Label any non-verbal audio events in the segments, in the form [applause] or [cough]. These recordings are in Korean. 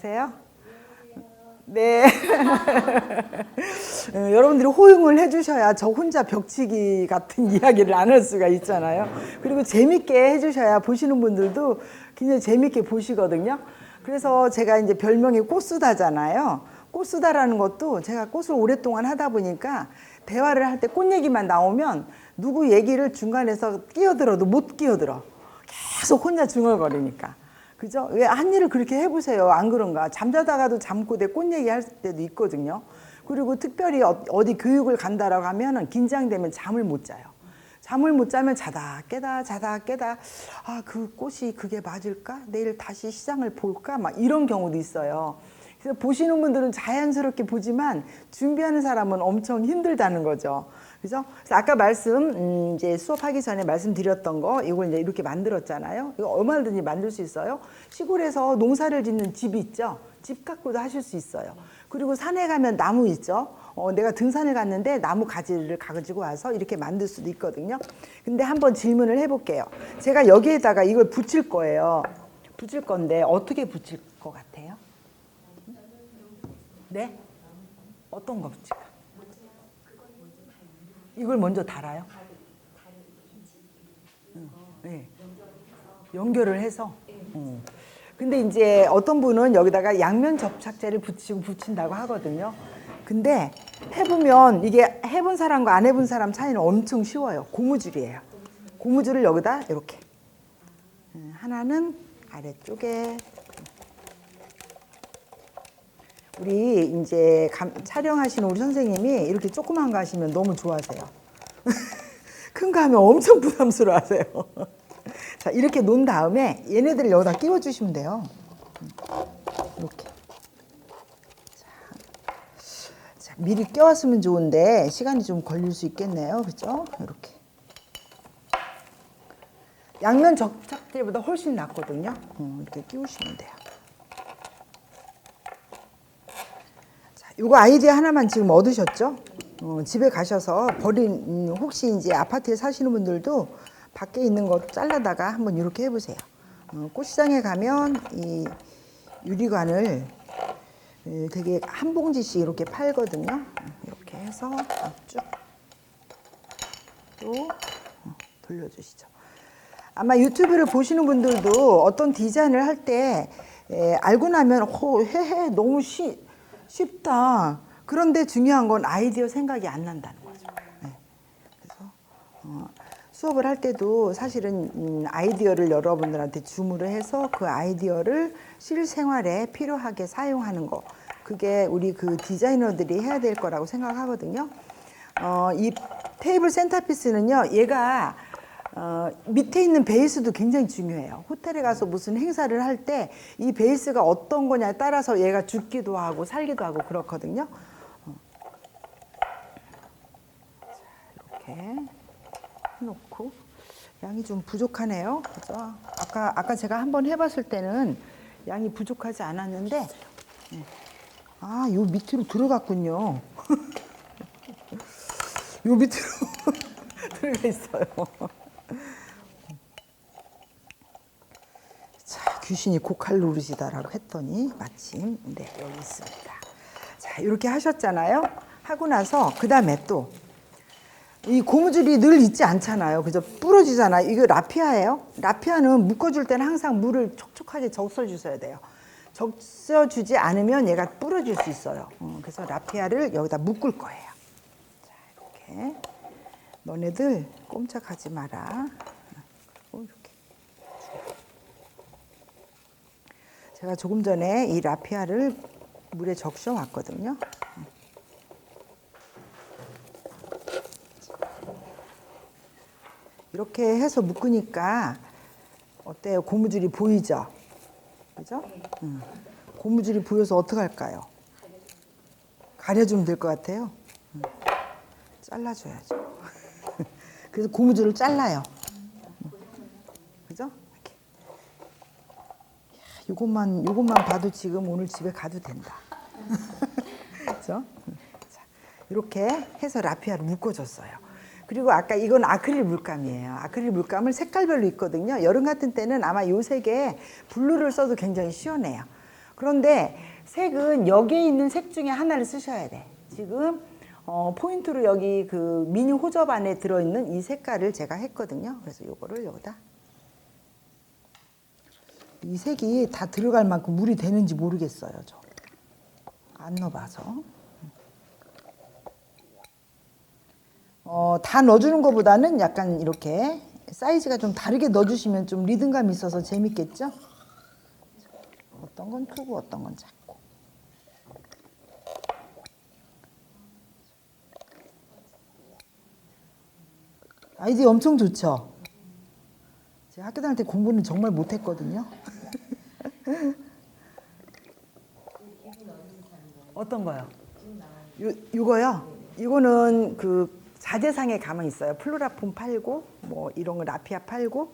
안녕하세요. 네. [laughs] 어, 여러분들이 호응을 해주셔야 저 혼자 벽치기 같은 [laughs] 이야기를 안 할 수가 있잖아요. 그리고 재밌게 해주셔야 보시는 분들도 굉장히 재밌게 보시거든요. 그래서 제가 이제 별명이 꽃수다잖아요. 꽃수다라는 것도 제가 꽃을 오랫동안 하다 보니까 대화를 할 때 꽃 얘기만 나오면 누구 얘기를 중간에서 끼어들어도 못 끼어들어. 계속 혼자 중얼거리니까. 그죠? 왜 한 일을 그렇게 해보세요. 안 그런가? 잠자다가도 잠꼬대 꽃 얘기할 때도 있거든요. 그리고 특별히 어- 어디 교육을 간다라고 하면은 긴장되면 잠을 못 자요. 잠을 못 자면 자다 깨다 자다 깨다 아 그 꽃이 그게 맞을까? 내일 다시 시장을 볼까? 막 이런 경우도 있어요. 그래서 보시는 분들은 자연스럽게 보지만 준비하는 사람은 엄청 힘들다는 거죠. 그죠? 그래서 아까 말씀 음, 이제 수업하기 전에 말씀드렸던 거 이걸 이제 이렇게 만들었잖아요. 이거 얼마든지 만들 수 있어요. 시골에서 농사를 짓는 집이 있죠. 집 갖고도 하실 수 있어요. 그리고 산에 가면 나무 있죠. 어, 내가 등산을 갔는데 나무 가지를 가지고 와서 이렇게 만들 수도 있거든요. 근데 한번 질문을 해볼게요. 제가 여기에다가 이걸 붙일 거예요. 붙일 건데 어떻게 붙일 것 같아요? 네? 어떤 거 붙일까? 이걸 먼저 달아요? 응, 네. 연결을 해서. 어. 근데 이제 어떤 분은 여기다가 양면 접착제를 붙이고 붙인다고 하거든요. 근데 해보면 이게 해본 사람과 안 해본 사람 차이는 엄청 쉬워요. 고무줄이에요. 고무줄을 여기다 이렇게. 음, 하나는 아래쪽에. 우리 이제 감- 촬영하시는 우리 선생님이 이렇게 조그만 거 하시면 너무 좋아하세요. [laughs] 큰 거 하면 엄청 부담스러워 하세요. [laughs] 자, 이렇게 놓은 다음에 얘네들을 여기다 끼워 주시면 돼요. 이렇게. 자, 자, 미리 껴왔으면 좋은데 시간이 좀 걸릴 수 있겠네요. 그죠? 이렇게. 양면 접착제보다 훨씬 낫거든요. 어, 이렇게 끼우시면 돼요. 자, 요거 아이디어 하나만 지금 얻으셨죠? 어, 집에 가셔서 버린 음, 혹시 이제 아파트에 사시는 분들도 밖에 있는 거 잘라다가 한번 이렇게 해보세요. 어, 꽃시장에 가면 이 유리관을 에, 되게 한 봉지씩 이렇게 팔거든요. 어, 이렇게 해서 쭉또 어, 돌려주시죠. 아마 유튜브를 보시는 분들도 어떤 디자인을 할 때 알고 나면 호 해해 너무 쉬, 쉽다. 그런데 중요한 건 아이디어 생각이 안 난다는 거죠. 네. 그래서 어, 수업을 할 때도 사실은 음, 아이디어를 여러분들한테 주문을 해서 그 아이디어를 실생활에 필요하게 사용하는 거. 그게 우리 그 디자이너들이 해야 될 거라고 생각하거든요. 어, 이 테이블 센터피스는요, 얘가 어, 밑에 있는 베이스도 굉장히 중요해요. 호텔에 가서 무슨 행사를 할 때 이 베이스가 어떤 거냐에 따라서 얘가 죽기도 하고 살기도 하고 그렇거든요. 어. 자, 이렇게 해놓고 양이 좀 부족하네요. 그죠? 아까 아까 제가 한번 해봤을 때는 양이 부족하지 않았는데 네. 아, 요 밑으로 들어갔군요. [laughs] 요 밑으로 [laughs] 들어가 있어요. 귀신이 고칼 누르시다라고 했더니 마침 네, 여기 있습니다. 자, 이렇게 하셨잖아요. 하고 나서 그 다음에 또 이 고무줄이 늘 있지 않잖아요. 그죠? 부러지잖아요. 이거 라피아예요. 라피아는 묶어줄 때는 항상 물을 촉촉하게 적셔주셔야 돼요. 적셔주지 않으면 얘가 부러질 수 있어요. 어, 그래서 라피아를 여기다 묶을 거예요. 자, 이렇게. 너네들 꼼짝하지 마라. 어, 이렇게. 제가 조금 전에 이 라피아를 물에 적셔 왔거든요. 이렇게 해서 묶으니까 어때요? 고무줄이 보이죠? 그죠? 음. 고무줄이 보여서 어떡할까요? 가려주면 될 것 같아요. 음. 잘라줘야죠. [laughs] 그래서 고무줄을 잘라요. 음. 그죠? 이렇게. 야, 요것만 요것만 봐도 지금 오늘 집에 가도 된다. [laughs] 음. 자, 이렇게 해서 라피아를 묶어줬어요. 그리고 아까 이건 아크릴 물감이에요. 아크릴 물감을 색깔별로 있거든요. 여름 같은 때는 아마 요 색에 블루를 써도 굉장히 시원해요. 그런데 색은 여기에 있는 색 중에 하나를 쓰셔야 돼. 지금 어, 포인트로 여기 그 미니 호접 안에 들어있는 이 색깔을 제가 했거든요. 그래서 요거를 여기다. 이 색이 다 들어갈 만큼 물이 되는지 모르겠어요. 저. 안 넣어봐서. 어, 다 넣어주는 것보다는 약간 이렇게 사이즈가 좀 다르게 넣어주시면 좀 리듬감 있어서 재밌겠죠? 어떤 건 크고 어떤 건 작고. 아이디 엄청 좋죠? 제가 학교 다닐 때 공부는 정말 못했거든요. 어떤 거요? 요, 요거요? 이거는 그 자재상에 가만 있어요. 플루라폼 팔고 뭐 이런 거 라피아 팔고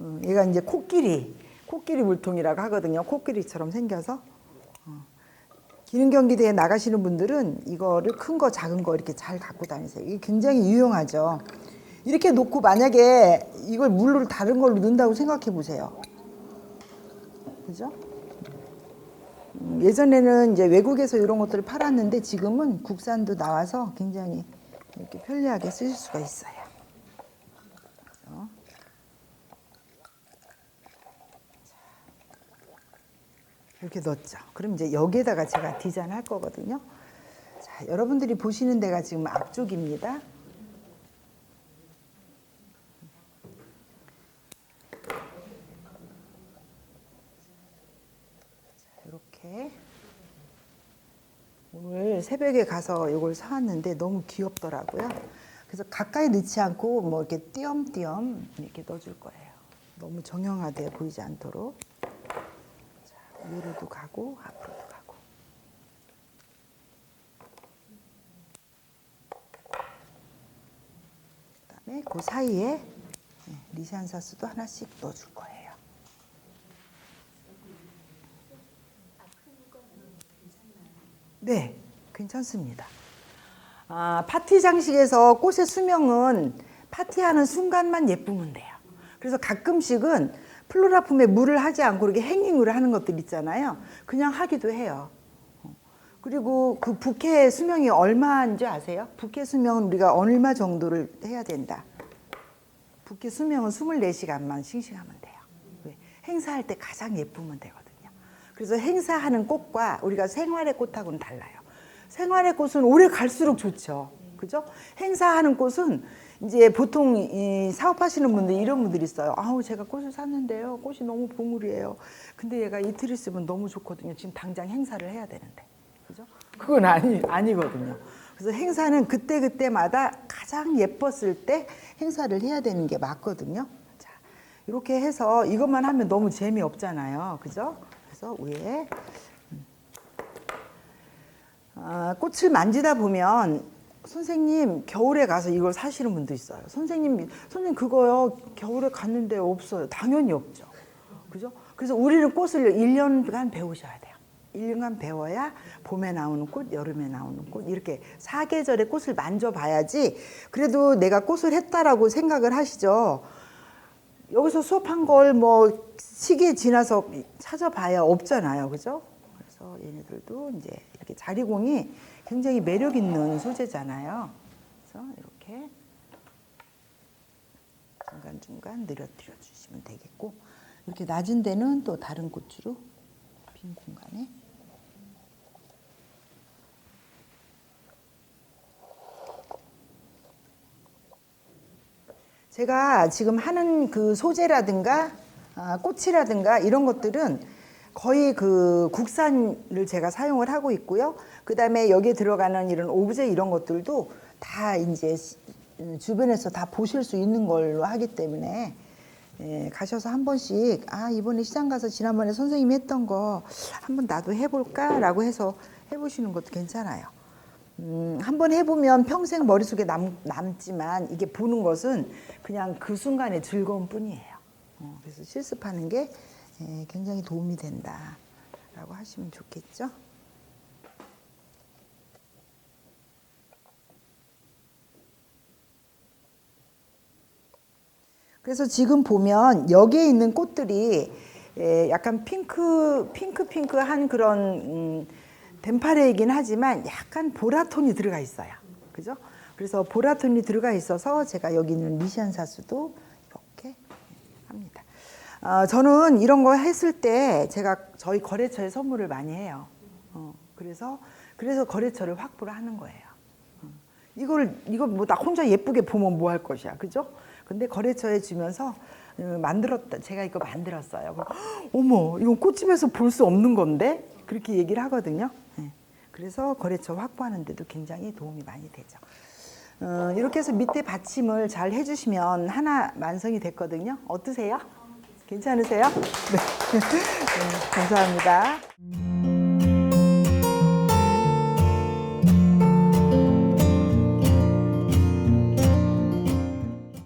음, 얘가 이제 코끼리 코끼리 물통이라고 하거든요. 코끼리처럼 생겨서 어. 기능 경기대에 나가시는 분들은 이거를 큰 거 작은 거 이렇게 잘 갖고 다니세요. 이게 굉장히 유용하죠. 이렇게 놓고 만약에 이걸 물로 다른 걸로 넣는다고 생각해 보세요. 그죠? 음, 예전에는 이제 외국에서 이런 것들을 팔았는데 지금은 국산도 나와서 굉장히 이렇게 편리하게 쓰실 수가 있어요. 이렇게 넣었죠. 그럼 이제 여기에다가 제가 디자인 할 거거든요. 자, 여러분들이 보시는 데가 지금 앞쪽입니다. 이렇게 오늘 새벽에 가서 이걸 사왔는데 너무 귀엽더라고요. 그래서 가까이 넣지 않고 뭐 이렇게 띄엄띄엄 이렇게 넣어줄 거예요. 너무 정형화돼 보이지 않도록. 자, 위로도 가고 앞으로도 가고. 그다음에 그 사이에 네, 리산사스도 하나씩 넣어줄 거예요. 네, 괜찮습니다. 아, 파티 장식에서 꽃의 수명은 파티하는 순간만 예쁘면 돼요. 그래서 가끔씩은 플로라 품에 물을 하지 않고 이렇게 행잉을 하는 것들 있잖아요. 그냥 하기도 해요. 그리고 그 부케 수명이 얼마인지 아세요? 부케 수명은 우리가 얼마 정도를 해야 된다. 부케 수명은 24시간만 싱싱하면 돼요. 왜? 행사할 때 가장 예쁘면 되거든요. 그래서 행사하는 꽃과 우리가 생활의 꽃하고는 달라요. 생활의 꽃은 오래 갈수록 좋죠. 그죠? 행사하는 꽃은 이제 보통 이 사업하시는 분들 이런 분들이 있어요. 아우 제가 꽃을 샀는데요. 꽃이 너무 보물이에요. 근데 얘가 이틀 있으면 너무 좋거든요. 지금 당장 행사를 해야 되는데. 그죠? 그건 아니 아니거든요. 그래서 행사는 그때 그때마다 가장 예뻤을 때 행사를 해야 되는 게 맞거든요. 자, 이렇게 해서 이것만 하면 너무 재미없잖아요. 그죠? 그래서 위에 음. 아, 꽃을 만지다 보면 선생님 겨울에 가서 이걸 사시는 분도 있어요. 선생님 선생님 그거요 겨울에 갔는데 없어요. 당연히 없죠. 그죠? 그래서 우리는 꽃을 1년간 배우셔야 돼요. 1년간 배워야 봄에 나오는 꽃, 여름에 나오는 꽃 이렇게 사계절의 꽃을 만져봐야지 그래도 내가 꽃을 했다라고 생각을 하시죠. 여기서 수업한 걸 뭐 시기에 지나서 찾아봐야 없잖아요. 그죠? 그래서 얘네들도 이제 이렇게 자리공이 굉장히 매력 있는 소재잖아요. 그래서 이렇게 중간중간 늘어뜨려 주시면 되겠고 이렇게 낮은 데는 또 다른 꽃으로 빈 공간에 제가 지금 하는 그 소재라든가 아, 꽃이라든가 이런 것들은 거의 그 국산을 제가 사용을 하고 있고요. 그 다음에 여기에 들어가는 이런 오브제 이런 것들도 다 이제 시- 주변에서 다 보실 수 있는 걸로 하기 때문에 예, 가셔서 한 번씩 아 이번에 시장 가서 지난번에 선생님이 했던 거 한번 나도 해볼까라고 해서 해보시는 것도 괜찮아요. 음, 한번 해보면 평생 머릿속에 남, 남지만 이게 보는 것은 그냥 그 순간의 즐거움 뿐이에요. 어, 그래서 실습하는 게 예, 굉장히 도움이 된다라고 하시면 좋겠죠. 그래서 지금 보면 여기에 있는 꽃들이 예, 약간 핑크 핑크 핑크한 그런 음, 덴파레이긴 하지만 약간 보라톤이 들어가 있어요. 그죠? 그래서 보라톤이 들어가 있어서 제가 여기 있는 리시안 사수도 이렇게 합니다. 어, 저는 이런 거 했을 때 제가 저희 거래처에 선물을 많이 해요. 어, 그래서 그래서 거래처를 확보를 하는 거예요. 어, 이걸 이거 뭐 나 혼자 예쁘게 보면 뭐 할 것이야, 그죠? 근데 거래처에 주면서 어, 만들었다. 제가 이거 만들었어요. 그럼, "헉, 어머, 이건 꽃집에서 볼 수 없는 건데 그렇게 얘기를 하거든요. 예. 그래서 거래처 확보하는 데도 굉장히 도움이 많이 되죠. 어, 이렇게 해서 밑에 받침을 잘 해주시면 하나 완성이 됐거든요. 어떠세요? 괜찮으세요? [laughs] 네. [laughs] 네, 감사합니다.